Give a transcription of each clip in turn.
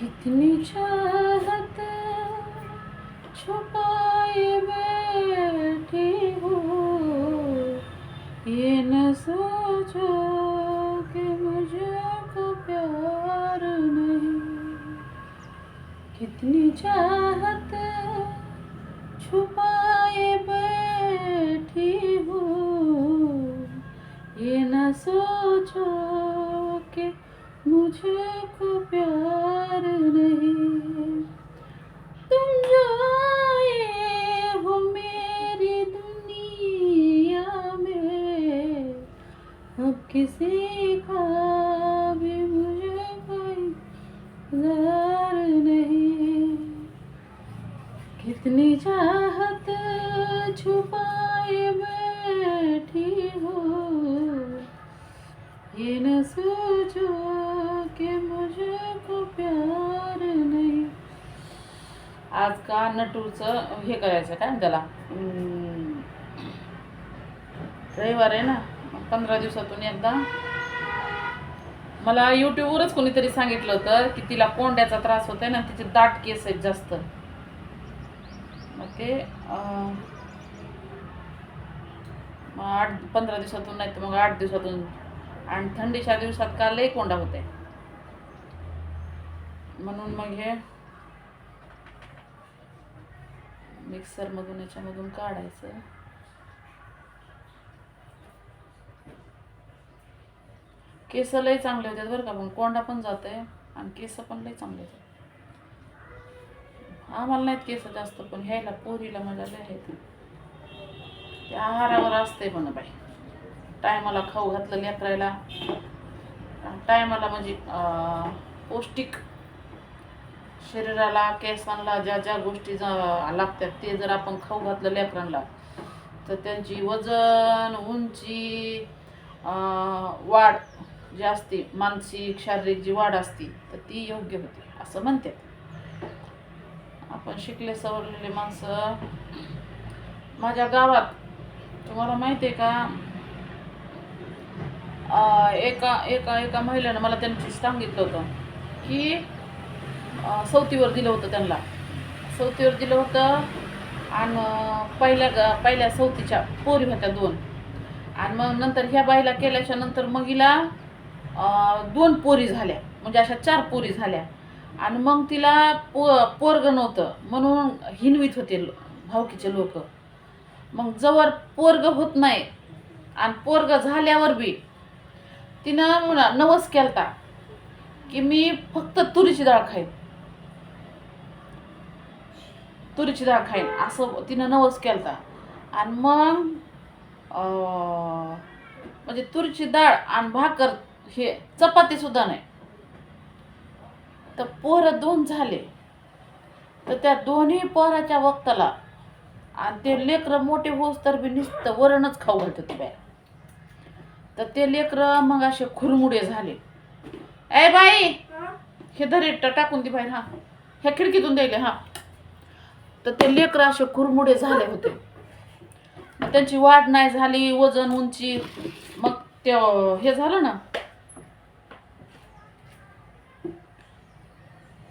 कितनी चाहत छुपाए बैठी हूँ। ये न सोचो कि मुझको प्यार नहीं। कितनी चाहत छुपाए बैठी हूँ। ये न सोचो कि मुझको प्यार नहीं। तुम जो आए हो मेरी दुनिया में। अब किसी का भी मुझे कोई इंतजार नहीं। कितनी चाहत छुपाए बैठी हो ये न सोचो आज का नटूचं हे करायचं काय त्याला? रविवार आहे ना पंधरा दिवसातून एकदा. मला यूट्यूबवरच कोणीतरी सांगितलं होतं की तिला कोंड्याचा त्रास होतोय ना तिचे दाट केस आहेत जास्त. मग ते आठ पंधरा दिवसातून नाही तर मग आठ दिवसातून. आणि थंडीच्या दिवसात का लय कोंडा होते म्हणून मग हे मिक्सरमधून याच्यामधून काढायचं. केस लई चांगले होतात बरं का पण कोंडा पण जाते आणि केस पण लय चांगले होते आम्हाला नाहीत केस जास्त पण ह्याला पोरीला मला लय आहेत. ते आहारावर असते पण बाई. टायमाला खाऊ घातलं लेकरायला. टायमाला म्हणजे पौष्टिक शरीराला केसांना ज्या ज्या गोष्टी लागतात ते जर आपण खाऊ घातलं लेकरांना तर त्यांची वजन उंची अं, वाढ जी असते मानसिक शारीरिक जी वाढ असते तर ती योग्य होते असं म्हणतात. आपण शिकले सवरलेले माणसं. माझ्या गावात तुम्हाला माहिती आहे का? एका एका एका महिलेनं मला त्यांची सांगितलं होतं की सवतीवर दिलं होतं त्यांना. सवतीवर दिलं होतं आणि पहिल्या ग- पहिल्या सवतीच्या पोरी होत्या दोन. आणि मग नंतर ह्या बाईला केल्याच्यानंतर मग हिला दोन पोरी झाल्या. म्हणजे अशा चार पोरी झाल्या. आणि मग तिला पो पोरगं नव्हतं. म्हणून हिनवीत होते लो- भावकीचे लोक. मग जवळ पोरग होत नाही. आणि पोरग झाल्यावर बी तिनं म्हणा नवस केलता की मी फक्त तुरीची डाळ खाईन. तुरीची डाळ खाईन. असं तिनं नवस केलता. आणि मग म्हणजे तुरीची डाळ आणि भाकर हे चपाती सुद्धा नाही. तर पोरं दोन झाले. तर त्या दोन्ही पोराच्या वक्ताला आणि ते लेकरं मोठे होस तर बी नुसतं वरणच खाऊ घालत होते बाय तर ते लेकरं मग असे खुरमुडे झाले. ए बाई हे धरे टाकून दे बाई हा. ह्या खिडकीतून द्यायले हा. तर ते लेकरं असे खुरमुडे झाले होते. मग त्यांची वाढ नाही झाली वजन उंची मग ते हे झालं ना.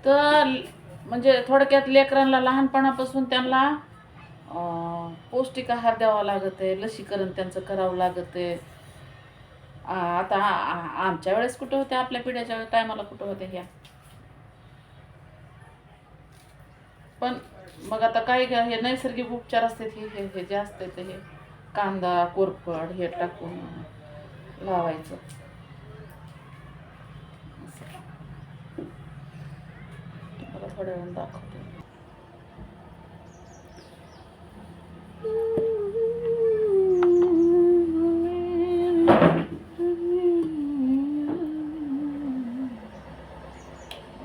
तर म्हणजे थोडक्यात लेकरांना लहानपणापासून त्यांना पौष्टिक आहार द्यावा लागत आहे लसीकरण त्यांचं करावं लागत आहे. आता आमच्या वेळेस कुठं होत्या? आपल्या पिढ्याच्या टायमाला कुठं होत्या ह्या? पण मग आता काय घ्या हे नैसर्गिक उपचार असतात हे हे हे जे असते ते हे कांदा कोरफड हे टाकून लावायचं. मला थोड्या वेळ दाखवते.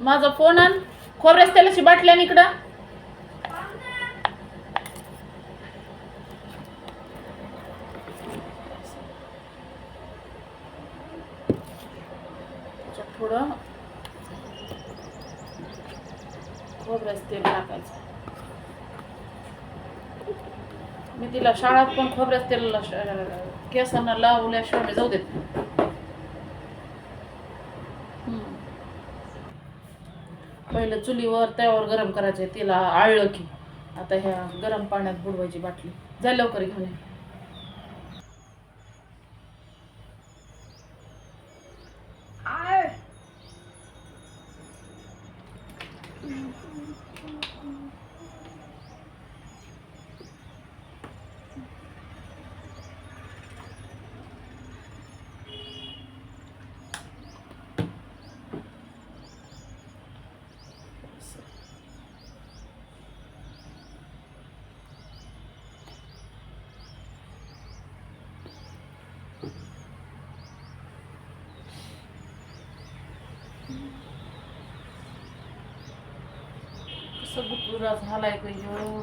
माझा फोन आण. खोबऱ्यास त्याला बाटल्या इकडं त्याच्यात थोडं खोबऱ्याच तेल टाकायचं मी तिला पण खोबऱ्याच तेल केसांना लावल्याशिवाय जाऊ देत पहिलं चुलीवर त्यावर गरम करायचे तिला आळलं की. आता ह्या गरम पाण्यात बुडवायची बाटली. जा लवकर घेऊन ये. कसं गुटुरा झालाय ग ह्यो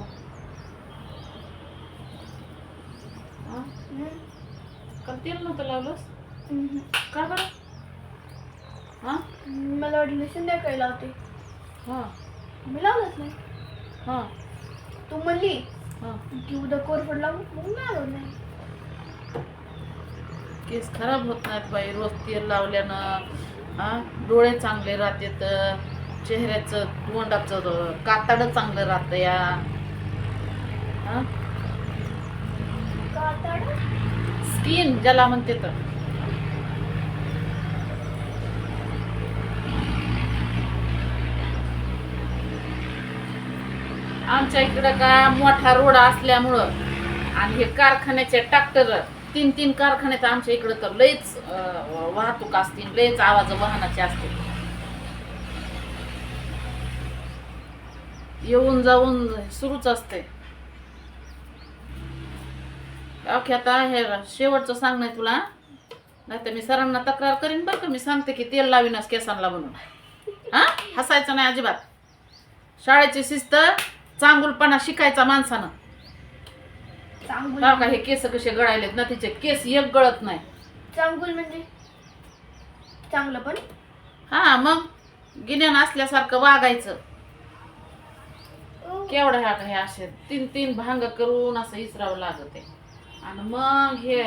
हा? काल तेल नव्हतं लावलंस? का बरं? हा? मला वाटलं संध्याकाळी लावते. हा. मी लावलंच नाही. हा. तू म्हणली हा. की उद्या कोरफड लावू मग आलो नाही. केस खराब होत नाहीत बाई. रोज तेल लावल्यानं हा? डोळे चांगले राहतेत. चेहऱ्याचं तोंडाचं कातड चांगलं राहतं या. स्किन ज्याला म्हणते तर. आमच्या इकडं का मोठा रोड असल्यामुळं आणि हे कारखान्याचे ट्रॅक्टर तीन तीन कारखान्यात आमच्या इकडं तर लयच वाहतूक असतील लयच आवाज वाहनाचे असतील. येऊन जाऊन सुरूच असते. ओके आता हे शेवटचं सांग नाही तुला. नाही तर मी सरांना तक्रार करीन बरं का. मी सांगते की तेल लावीनच केसांना म्हणून. हा? हसायचं नाही अजिबात. शाळेची शिस्त चांगुलपणा शिकायचा माणसानं. का हे केस कसे गळायलेत ना तिचे केस एक गळत नाही. चांगुल म्हणजे? चांगलं पण? हा मग गिन्यान असल्यासारखं वागायचं. केवढा ह्या हे असे तीन तीन भांग करून असं इसरावं लागत. आहे आणि मग हे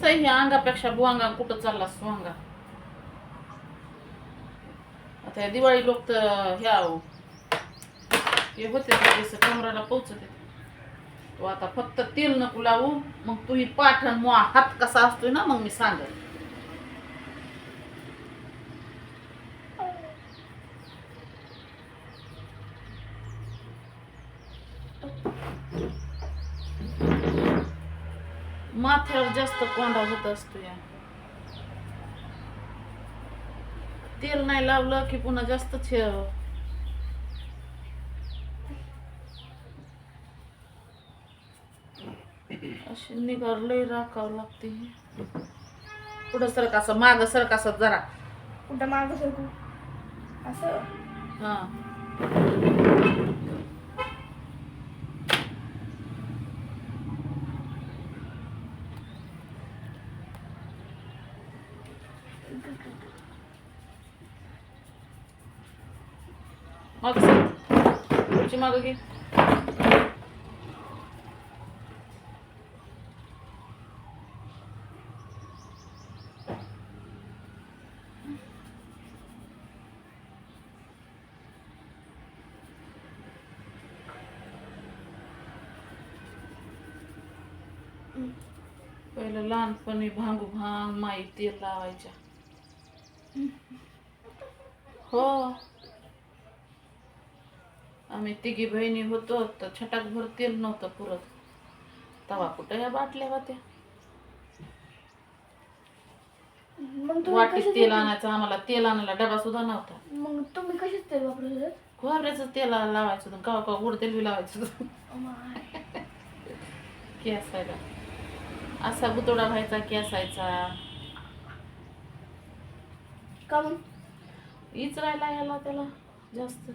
कसं आहे अंगापेक्षा बुवांगा कुठं चालला सुवांगा आता दिवाळी लोक तर ह्या हे होते केस कमराला पोचते तो आता फक्त तेल नको लावू मग तू ही पाठण मुआ हात कसा असतोय ना मग मी सांगेल जास्त कोंडा होत असतो या. तेल नाही लावलं की पुन्हा जास्तच हे अशी निघार लय राखावं लागते पुढं सरक असं माग सरक असं जरा. कुठं मागं सरकू. असं? हा माग सर पुढची माग घे. पहिलं लहानपणी भांगू भांग माई तेल लावायच्या. हो. आम्ही तिघी बहिणी होतो तर छटाकभर तेल नव्हतं पुरत. तवा कुठं या बाटल्या होत्या? मग तुम्ही वाटीत तेल आणायचं आम्हाला तेल आणायला डबा सुद्धा नव्हता. मग तुम्ही कशाच तेल वापरत होतात खोबऱ्याचं तेल लावायचं होतं कवा गोड तेल बी लावायचं होतं. की? असायला असा बुतोडा व्हायचा की असायचा का मग इचरायला याला त्याला जास्त.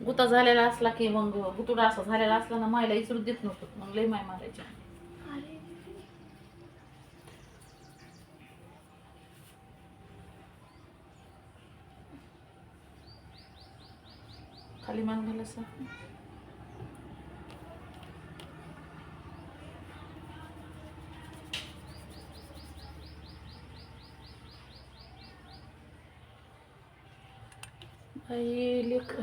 गुता झालेला असला की मग गुतुडा असा झालेला असला ना मायला इचरू देत नव्हतं. मग लय माय मारायच्या खाली मान घाल असं लेकर.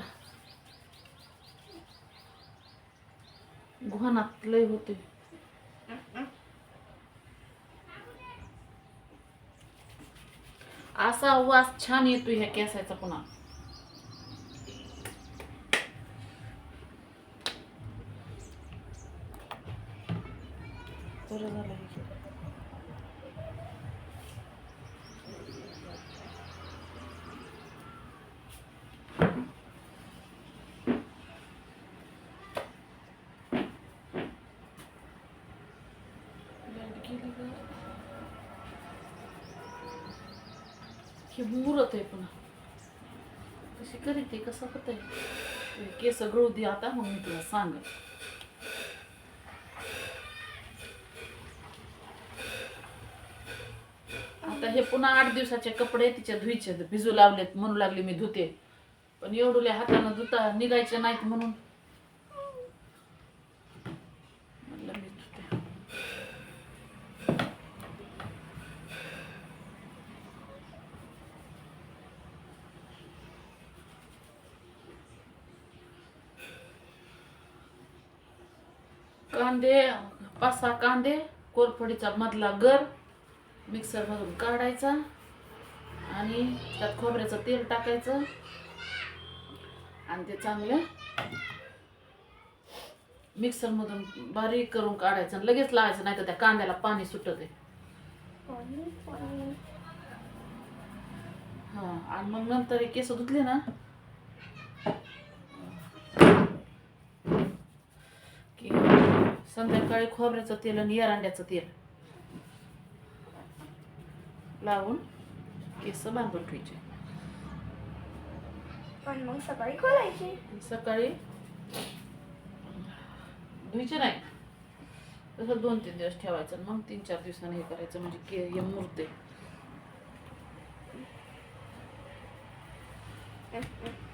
गुहानात लय होते असा वास छान येतो ह्या केसायचा पुन्हा. बरं झालं हे केलं. लाइट गेली गं. हे मुरत आहे पुन्हा. कशी करीत आहे? कसं होत आहे? केस गळू दे आता मग मी तुला सांग आता हे पुन्हा आठ दिवसाचे कपडे तिच्या धुईचे. भिजू लावलेत म्हणू लागले मी धुते. पण एवढुल्या हातानं धुता निघायचे नाहीत म्हणून म्हणलं मी धुते कांदे पाच सहा कांदे कोरफडीचा मधला गर मिक्सर मधून काढायचा आणि त्यात खोबऱ्याचं तेल टाकायचं आणि ते चांगलं मिक्सर मधून बारीक करून काढायचं आणि लगेच लावायचं नाही तर त्या कांद्याला पाणी सुटत आहे हा आणि मग नंतर हे केस धुतले ना संध्याकाळी खोबऱ्याचं तेल आणि एरांड्याचं तेल. लावून केस बांधून ठेवायचे. मग सकाळी खोलायची. सकाळी धुयचे नाही. तसं दोन तीन दिवस ठेवायचं मग तीन चार दिवसांनी हे करायचं म्हणजे के हे मुरते.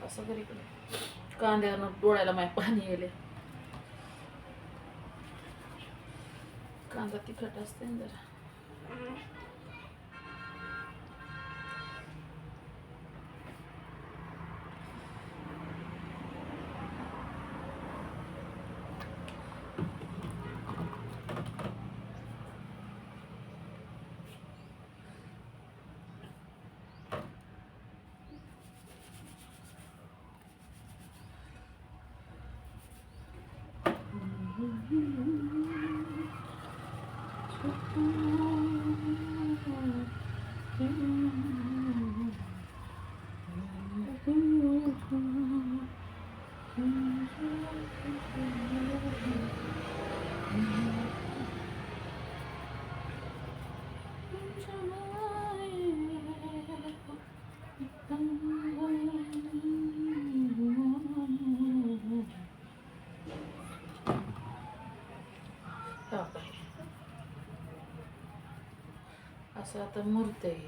असं घरी कांद्यानं डोळ्याला माय पाणी येले कांदा तिखट असते ना जरा असं आता मूर्त आहे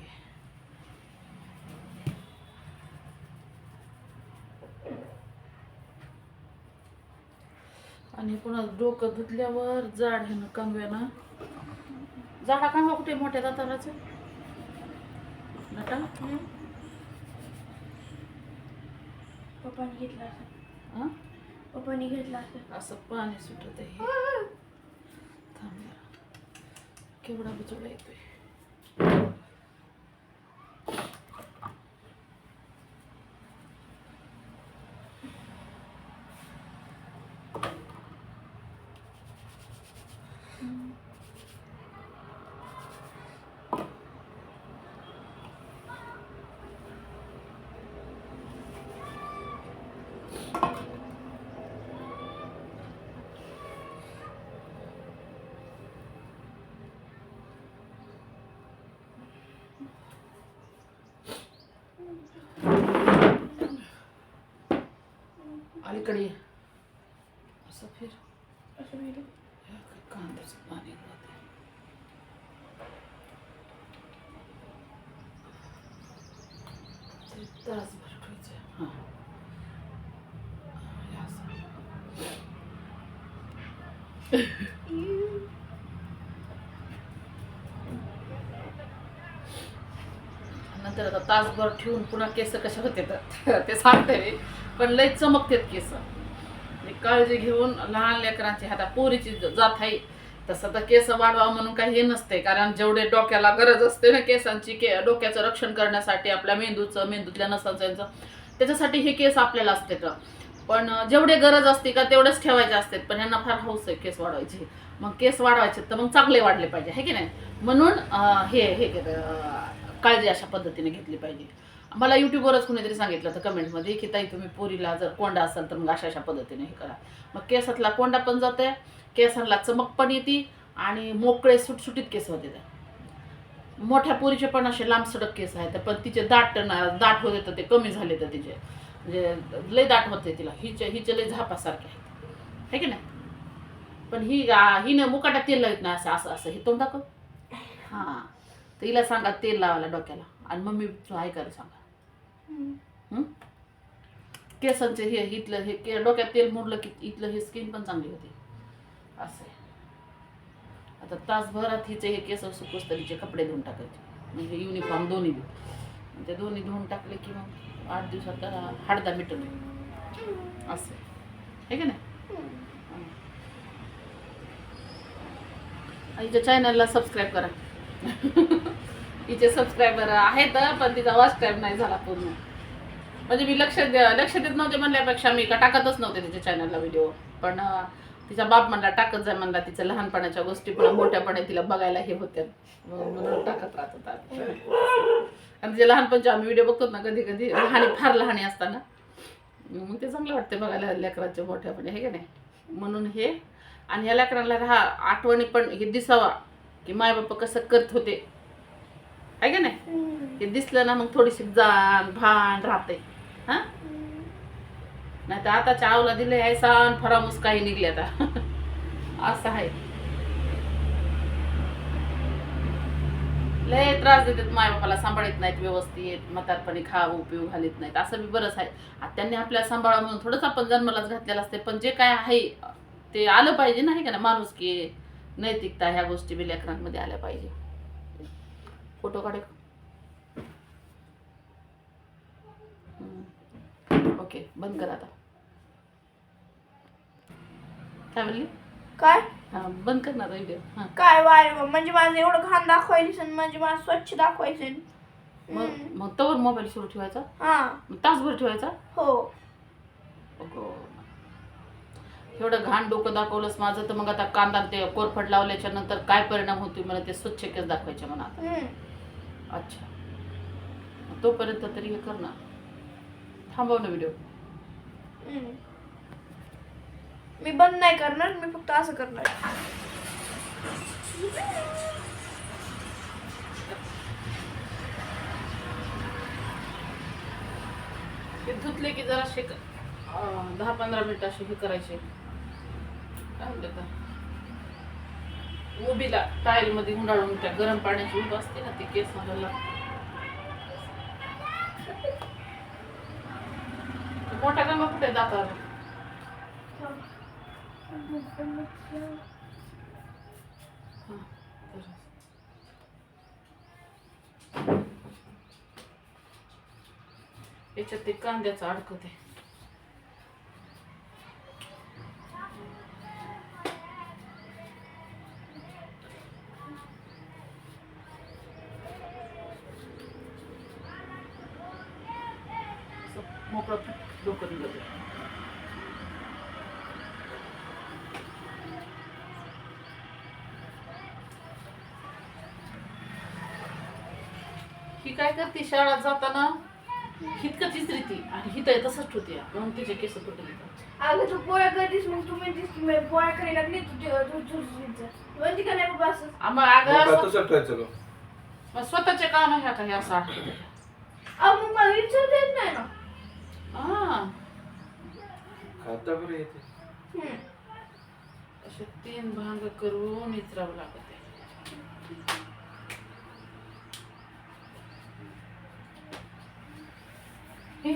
आणि पुन्हा डोकं धुतल्यावर जाड ह्यानं कंगव्यानं. जाडा कंगवा कुठे मोठ्या दाताराचं? नटा? पप्पानी घेतला असं हा? पप्पानी घेतला असं असं पाणी सुटत आहे थांब. केवढा बिचोडा येतोय. Thank you. इकडे असं नंतर आता तासभर ठेवून पुन्हा केस कशा होते तर ते सांगते मी. पण लय चमकतेत केस. आणि काळजी घेऊन लहान लेकरांची आता पोरीची जात आहे. तसं तर केस वाढवा म्हणून काही हे नसते कारण जेवढे डोक्याला गरज असते ना केसांची के डोक्याचं रक्षण करण्यासाठी आपल्या मेंदूचं मेंदूतल्या नसांचं यांचं त्याच्यासाठी हे केस आपल्याला असते तर पण जेवढे गरज असते का तेवढेच ठेवायचे असतात. पण यांना फार हौस आहे केस वाढवायची. मग केस वाढवायचे तर मग चांगले वाढले पाहिजे हे की नाही? म्हणून हे हे काळजी अशा पद्धतीने घेतली पाहिजे. मला युट्यूबवरच कुणीतरी सांगितलं होतं कमेंटमध्ये की ताई तुम्ही पोरीला जर कोंडा असाल तर मग अशा अशा पद्धतीने हे करा. मग केसातला कोंडा पण जाते केसांना चमक पण येते आणि मोकळे सुटसुटीत केस होते त्या मोठ्या पोरीचे पण असे लांब सडक केस आहेत पण तिचे दाट ना दाट होते तर ते कमी झाले तर तिचे. म्हणजे लय दाट होते तिला. हिचे हिचे लय झापासारखे आहेत. हे की नाही? पण ही आ, हिनं मुकाटा तेल लावत नाही असं असं असं. हे तोंड दाखव. हां. तर हिला सांगा तेल लावायला डोक्याला. आणि मम्मी ऐकायला सांगा. केसांचे हे इथलं हे के डोक्यात तेल मुरलं की इथलं हे स्किन पण चांगली होते. असं. आहे. आता तासभरात हिचे हे केस सुकोस तरीचे कपडे धुवून टाकायचे. म्हणजे युनिफॉर्म दोन्ही बी. ते दोन्ही धुवून टाकले की मग आठ दिवसात हाडदा हडदा मिटून असं. आहे. का की नाही आईच्या चॅनलला सबस्क्राईब करा. तिचे सबस्क्रायबर आहेत पण तिचा वॉच टाईम नाही झाला पूर्ण. म्हणजे मी लक्ष लक्ष देत नव्हते म्हणल्यापेक्षा मी का टाकतच नव्हते तिच्या चॅनलला व्हिडिओ पण तिचा बाप म्हणला टाकत जाय म्हणला तिच्या लहानपणाच्या गोष्टी पण मोठ्यापणे तिला बघायला हे होत्या. म्हणून टाकत राहत होता आणि तिच्या लहानपणचे आम्ही व्हिडिओ बघतो ना कधी कधी लहानी फार लहानी असताना. मग ते चांगलं वाटते बघायला लेकरांचे मोठ्यापणे हे का नाही? म्हणून हे आणि ह्या लेकरांना राहा आठवणी पण हे दिसावा की माय कसं करत होते. आहे का नाही? हे दिसलं ना मग थोडीशी जाण भान राहते. हा? नाही तर आताच्या आवला दिले आहे सण फरामूस काही निघले आता. असं आहे. लय त्रास देतात माय बापाला सांभाळत नाहीत व्यवस्थित म्हातारपणी खाऊ पिऊ घालत नाहीत. असं बी बरंच आहे. आता त्यांनी आपल्याला सांभाळा म्हणून थोडंच आपण जन्मालाच घातलेलं असते. पण जे काय आहे ते आलं पाहिजे ना हे का ना माणूस की नैतिकता ह्या गोष्टी बी लेकरांमध्ये आल्या पाहिजे. फोटो काढे. ओके बंद कर आता. काय म्हणली? काय? हा बंद कर ना व्हिडिओ हा. काय वाय म्हणजे माझं एवढं घाण दाखवायचं म्हणजे मला स्वच्छ दाखवायचं मग मग तवर मोबाईल सुरू ठेवायचा? हा. मग तासभर ठेवायचा? हो. अगं. एवढं घाण डोकं दाखवलंस माझं तर मग आता कांदा ते कोरफड लावल्याच्या नंतर काय परिणाम होतो मला ते स्वच्छ केस दाखवायचे हम्म. अच्छा. तोपर्यंत तरी हे कर ना. थांबव ना व्हिडिओ. मी बंद नाही करणार मी फक्त असं करणार. ते धुतले की जरा शेक दहा पंधरा मिनिटं असे हे करायचे. काय म्हणतात? उभीला टाईल मध्ये गुंडाळून त्या गरम पाण्याची उभं असते ना ते केस मला मोठा गंगा कुठे जातात याच्यात ते कांद्याचं अडकते असं मोकळं डोकं निघत. ही काय करते? शाळेत जाताना हितकंच ती आणि हित तसंच ठेवते. म्हणून तिचे केस येतात अगं तू पोळ्या करतीस मग तुम्ही दिस मी पोळ्या करायला लागली तू ते- तू म्हणते का नाही बाबा असं? आम्हा अगं असं-. मग स्वतःचे काम आहे का हे असं आठवतं? अहो मग मला विचारता येत नाही ना हा खाता बरं येते. असे तीन भांग करून इचरावं लागत आहे.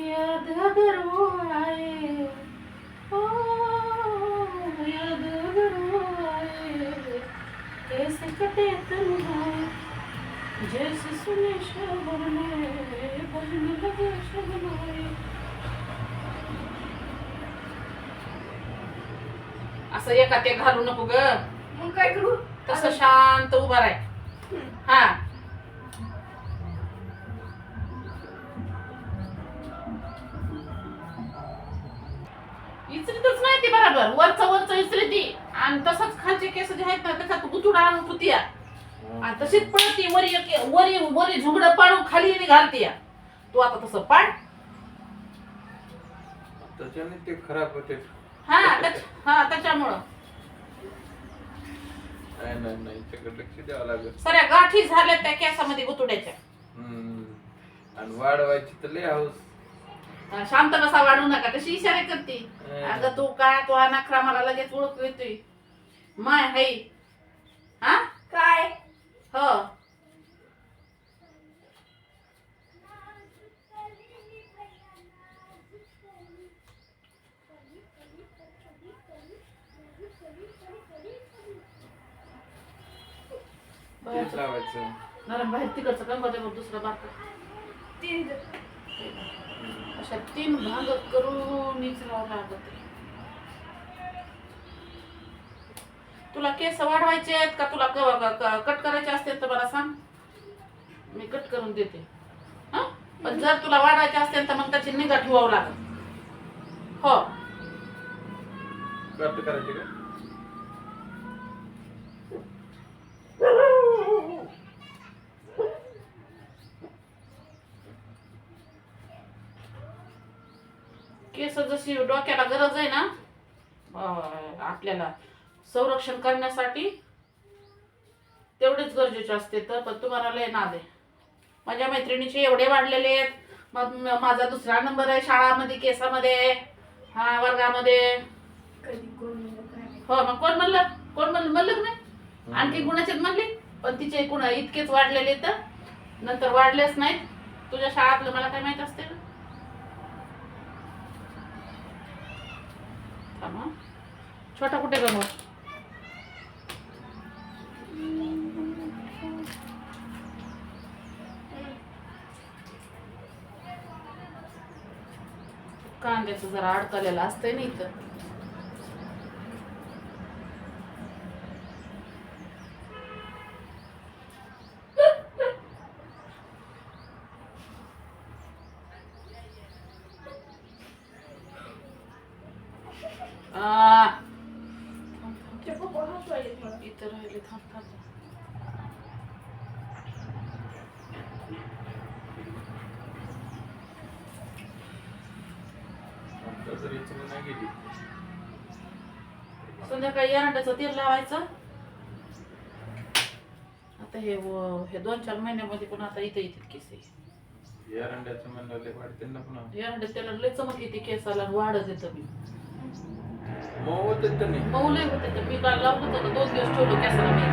याद वो आए ओ याद अगर वो कटे तन्हाई जैसे सुने शबर में बजने लगे शबनाई असं एका ते घालू नको ग. मग काय करू? तसं शांत उभा राह. हा. इचरीतच नाही ती बरोबर. वरचं वरचं इचरी ती. आणि तसंच खालचे केस जे आहेत ना त्याच्यात गुतुडा आणून पुतिया. आणि तशीच पळती वरी एक- वरी वरी झुगडं पाडून खाली आणि घालतीया. तू आता तसं पाड. त्याच्याने ते खराब होते. हा त्याच- त्याच्यामुळं. नाही नाही नाही त्याकडे लक्ष द्यावं लागेल. सऱ्या गाठी झाल्या त्या केसामध्ये गुतुड्याच्या. हम्म. आणि वाढवायची तर लय हाऊस हा, शांत बसा वाढू नका कशी इशारे करते. अगं तू काय तू हा नखरा मला लगेच ओळख येतोय. माय हाय हा? काय? हो. तेच लावायचं. नरम बाहेर तिकडचं दुसरं तीन अशा तीन भाग करून निचरावं लागत. तुला केस वाढवायचे आहेत का? तुला कट करायचे असतील तर मला सांग. मी कट करून देते. हा? पण जर तुला वाढवायचे असतील तर मग त्याची निगा ठेवावं लागत हो. कट करायची का? केस जशी डोक्याला गरज आहे ना आपल्याला संरक्षण करण्यासाठी तेवढेच गरजेचे असते तर पण तुम्हाला लय नाद आहे. माझ्या मैत्रिणीचे एवढे वाढलेले आहेत. मग माझा दुसरा नंबर आहे शाळामध्ये केसामध्ये हा वर्गामध्ये. हो मग कोण म्हणलं? कोण म्हणलं? म्हणलं नाही. आणखी गुणाचेच म्हणले? पण तिचे गुण इतकेच वाढलेले तर नंतर वाढलेच नाहीत. तुझ्या शाळातलं मला काय माहीत असते छोटा कुठे गमव कांद्याचं जरा अडकलेलं असतंय ना इथं आ, ते पप्पा हसवायलेत मला. इथं राहिले थांब थांब आता जर इचरी नाही गेली संध्याकाळी एरंडाचं तेल लावायचं. आता हे हे दोन चार महिन्यामध्ये पण आता इथं येतील केस या अंड्याचं म्हणलं लय वाढते ना पुन्हा. एरंडा तेला लय चमक येते केसाला वाढच येतं मी होते तर नाही? मऊ लय होते तर मी काल लावलं होतं दोन दिवस ठेवलं केसाला मी.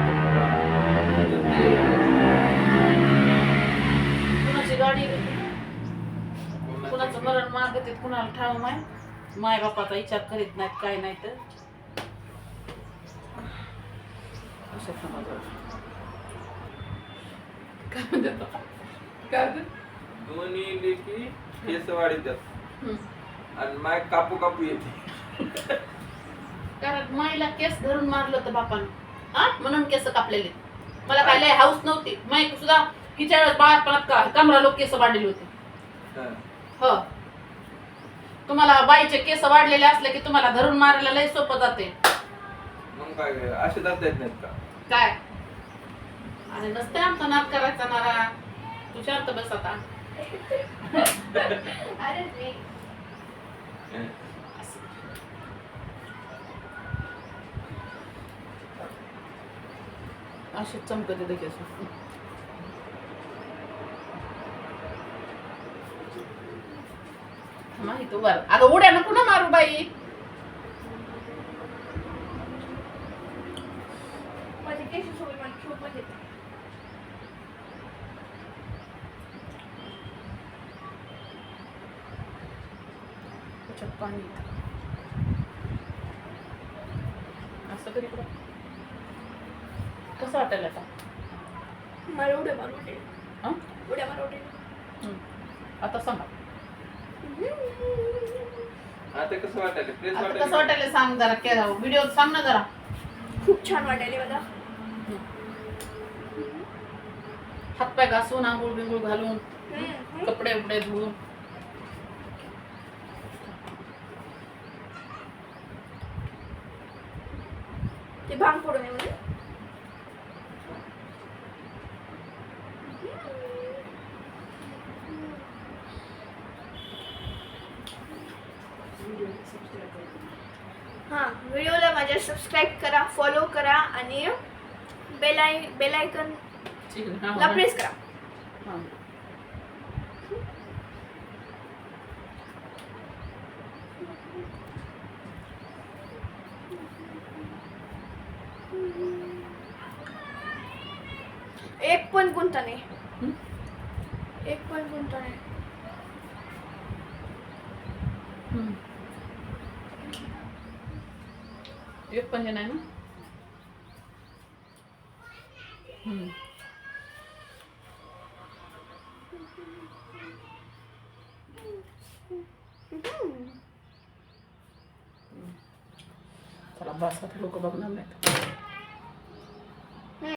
कुणाची गाडी कुणाचं मरण मागत कुणाला ठाव माय माय बापाचा विचार करीत नाहीत काय नाही तर अशात माझं काय म्हणतात काय? दोन्ही लेकी केस. आणि माय कापू कापू येते. कारण केस धरून मारलं होतं बापानं. हा? म्हणून केस कापलेले. मला काय लय हाऊस नव्हती. माई सुद्धा हिच्या वेळेस बाळपणात का कमरा लोक केस वाढलेले होते. हा. हो. तुम्हाला बाईचे केस वाढलेले असले की तुम्हाला धरून मारायला लय सोपं जाते. मग काय असे जाता येत नाहीत का? काय? आणि नसते आमचा नाद करायचा नारा. तू शांत बस आता. अरे असं. असे चमकत केस माहीत वर. अगं उड्या नको ना मारू बाई. केस सोबत येतं. असं कधी वाटायला आता मला उड्या मार वाटेल हं? उड्या वाटेल हं. आता सांगा आता कसं वाटायला कसं वाटायला वाटायला सांग जरा केला व्हिडिओ सांग ना जरा खूप छान वाटायले मला हातपाय घासून आंघोळ बिंघोळ घालून. कपडे उपडे धुवून ते भांग पडू नये हां व्हिडिओला माझ्या सबस्क्राईब करा फॉलो करा आणि बेल आय बेल आयकन ठीक आहे हा, ला हा. प्रेस करा हा. एक पण कोणता नाही हं? एक पण कोणता नाही हं. एक पण हे नाही ना हं. असतात लोक बघणार नाहीत